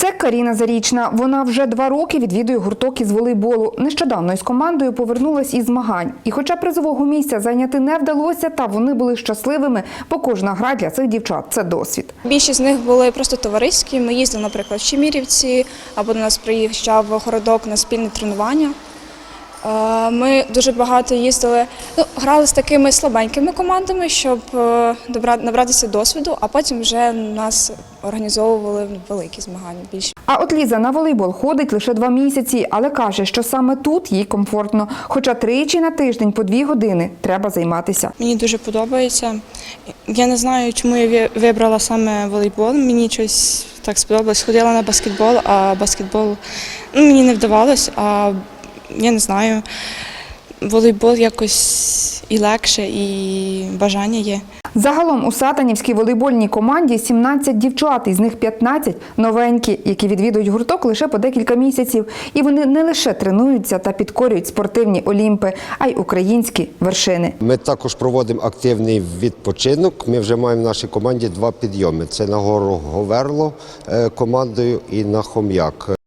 Це Каріна Зарічна. Вона вже два роки відвідує гурток із волейболу. Нещодавно із командою повернулась із змагань. І хоча призового місця зайняти не вдалося, та вони були щасливими, бо кожна гра для цих дівчат це досвід. Більшість з них були просто товариські. Ми їздили, наприклад, в Чемірівці, або до нас приїжджав городок на спільне тренування. Е, Ми дуже багато їздили, ну, грали з такими слабенькими командами, щоб е, добра- набратися досвіду, а потім вже нас організовували великі змагання більше. А от Ліза на волейбол ходить лише два місяці, але каже, що саме тут їй комфортно. Хоча тричі на тиждень по дві години треба займатися. Мені дуже подобається. Я не знаю, чому я вибрала саме волейбол. Мені щось так сподобалось. Ходила на баскетбол, а баскетбол ну, мені не вдавалось, а я не знаю. Волейбол якось і легше, і бажання є. Загалом у сатанівській волейбольній команді 17 дівчат, із них 15 новенькі, які відвідують гурток лише по декілька місяців. І вони не лише тренуються та підкорюють спортивні олімпи, а й українські вершини. Ми також проводимо активний відпочинок. Ми вже маємо в нашій команді два підйоми: це на гору Говерло е, командою і на Хом'як.